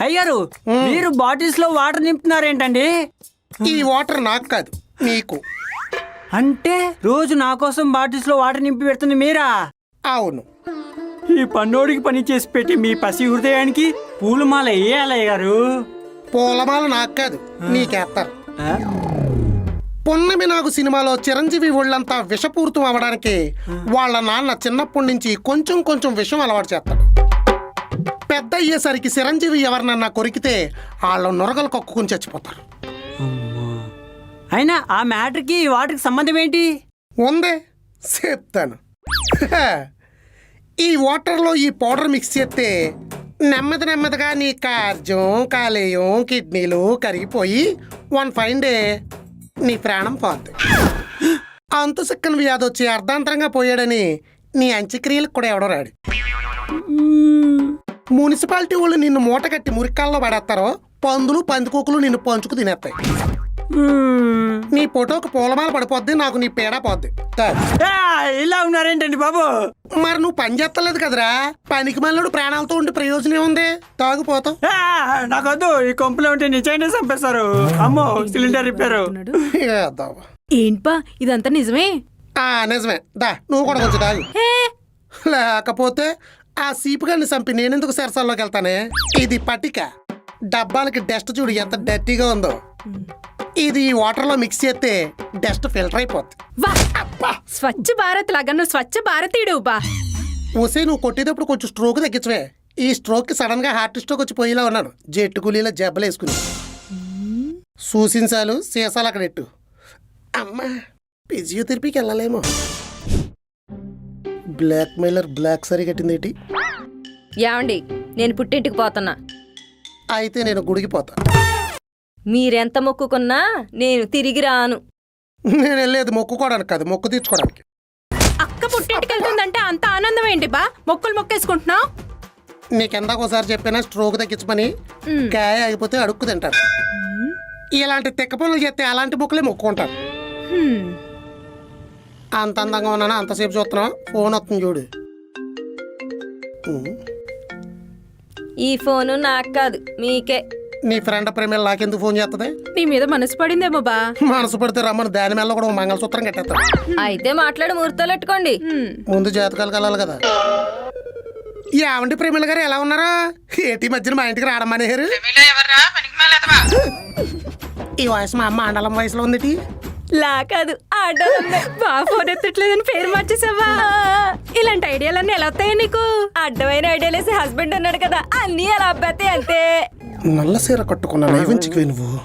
అయ్యారు మీరు బాటిల్స్లో వాటర్ నింపుతున్నారేంటండి? ఈ వాటర్ నాకు కాదు నీకు. అంటే రోజు నా కోసం బాటిల్స్లో వాటర్ నింపి పెడుతుంది మీరా? అవును. ఈ పన్నోడికి పని చేసి పెట్టి మీ పసి హృదయానికి పూలమాల వేయాలయ్య గారు పూలమాల నాకు కాదు నీకేస్తారు? పొన్నమి నాకు సినిమాలో చిరంజీవి ఒళ్ళంతా విషపూరితం అవడానికి వాళ్ళ నాన్న చిన్నప్పటి నుంచి కొంచెం కొంచెం విషం అలవాటు చేస్తాడు పెద్ద అయ్యేసరికి చిరంజీవి ఎవరినన్నా కొరికితే వాళ్ళ నొరగలు కక్కుకుని చచ్చిపోతారు. అయినా ఆ మ్యాటర్కి ఈ వాటర్కి సంబంధం ఏంటి? ఉందే చెప్తాను. ఈ వాటర్లో ఈ పౌడర్ మిక్స్ చేస్తే నెమ్మది నెమ్మదిగా నీ కార్జం కాలేయం కిడ్నీలు కరిగిపోయి వన్ ఫైన్ డే నీ ప్రాణం పోద్ది. అంతు సిక్కని వ్యాధి వచ్చి అర్ధాంతరంగా పోయాడని నీ అంత్యక్రియలకు కూడా ఎవడో రాడు. మున్సిపాలిటీ వాళ్ళు నిన్ను మూట కట్టి మురికాల్లో పడేస్తారో పందులు పందికొక్కులు నిన్ను పంచుకు తినేస్తాయి. నీ ఫోటోకి పూలమాల పడిపోద్ది నాకు నీ పేడ పోద్ది. ఇలా ఉన్నారేంటండి బాబు? మరి నువ్వు పని చేస్తలేదు కదరా? పనికి మళ్ళీ ప్రాణాలతో ఉండి ప్రయోజనం ఏముంది? తాగుపోతావు ఆ, నాకొద్దు ఈ కొంపలో ఉంటే నిజంగానే చంపేస్తారు. అమ్మో సిలిండర్ రిపేరు. ఏంట్పా ఇదంతా నిజమే? ఆ నిజమే. దా నువ్వు కూడా కొంచెం తాగు. లేకపోతే ఆ సీపుగాన్ని చంపి నేనెందుకు సరసాల్లోకి వెళ్తానే? ఇది పట్టిక డబ్బాలకి డస్ట్ చూడు ఎంత డర్టీగా ఉందో. ఇది వాటర్లో మిక్స్ చేస్తే డస్ట్ ఫిల్టర్ అయిపోద్ది. స్వచ్ఛ భారత్ లాగా నువ్వు స్వచ్ఛ భారతీయుడు బా. నువ్వు కొట్టేటప్పుడు కొంచెం స్ట్రోక్ తగ్గించవే. ఈ స్ట్రోక్కి సడన్గా హార్ట్ స్ట్రోక్ వచ్చి పోయేలా ఉన్నాడు జెట్టు కూలీలో జబ్బలు వేసుకుని. సూసించాలు సీసాలు అక్కడ ఎట్టు అమ్మా ఫిజియోథెరపీకి వెళ్ళలేమో. బ్లాక్ మెయిలర్ బ్లాక్ సరి కట్టింది ఏంటి? ఏమండి నేను పుట్టింటికి పోతున్నా. అయితే నేను గుడికి పోతా. మీరెంత మొక్కుకున్నా నేను తిరిగి రాను. నేను వెళ్ళేది మొక్కుకోవడానికి కాదు మొక్కు తీర్చుకోవడానికి. అక్క పుట్టింటికి వెళ్తుందంటే అంత ఆనందం ఏంటి బా? మొక్కలు మొక్కేసుకుంటున్నావు? నీకెందాక ఒకసారి చెప్పినా స్ట్రోక్ తగ్గించమని గాయ అయిపోతే అడుక్కు తింటారు. ఇలాంటి తిక్క పనులు చేస్తే అలాంటి మొక్కలే మొక్కుకుంటారు. అంత అందంగా ఉన్నానా అంతసేపు చూస్తున్నావు? ఫోన్ వస్తుంది చూడు. ఈ ఫోను నాకు కాదు మీకే. నీ ఫ్రెండ్ ప్రేమలు నాకెందుకు ఫోన్ చేస్తుంది నీ మీద మనసు పడిందేమో బా. మనసు పడితే రమ్మని దాని మీద కూడా మంగళసూత్రం కట్టేస్తాడు అయితే మాట్లాడి ముహూర్తాలు పెట్టుకోండి. ముందు జాతకాలు కలాలి కదా. ఆవంటి ప్రేమల గారు ఎలా ఉన్నారా? ఏటి మధ్యన మా ఇంటికి రావడమనేరు ఈ వయసు మా అమ్మ అండలం వయసులో ఉంది లా కాదు ఆడోళ్ళమ్మే. బా ఫోన్ ఎత్తట్లేదని పేరు మార్చేసావా? ఇలాంటి ఐడియాలన్నీ ఎలా వస్తాయి నీకు? అడ్డమైన ఐడియాలేసి హస్బెండ్ ఉన్నాడు కదా అన్నీ అలా అబ్బాతే అంతే. నల్ల సీర కట్టుకున్న నైవంచికి నువ్వు.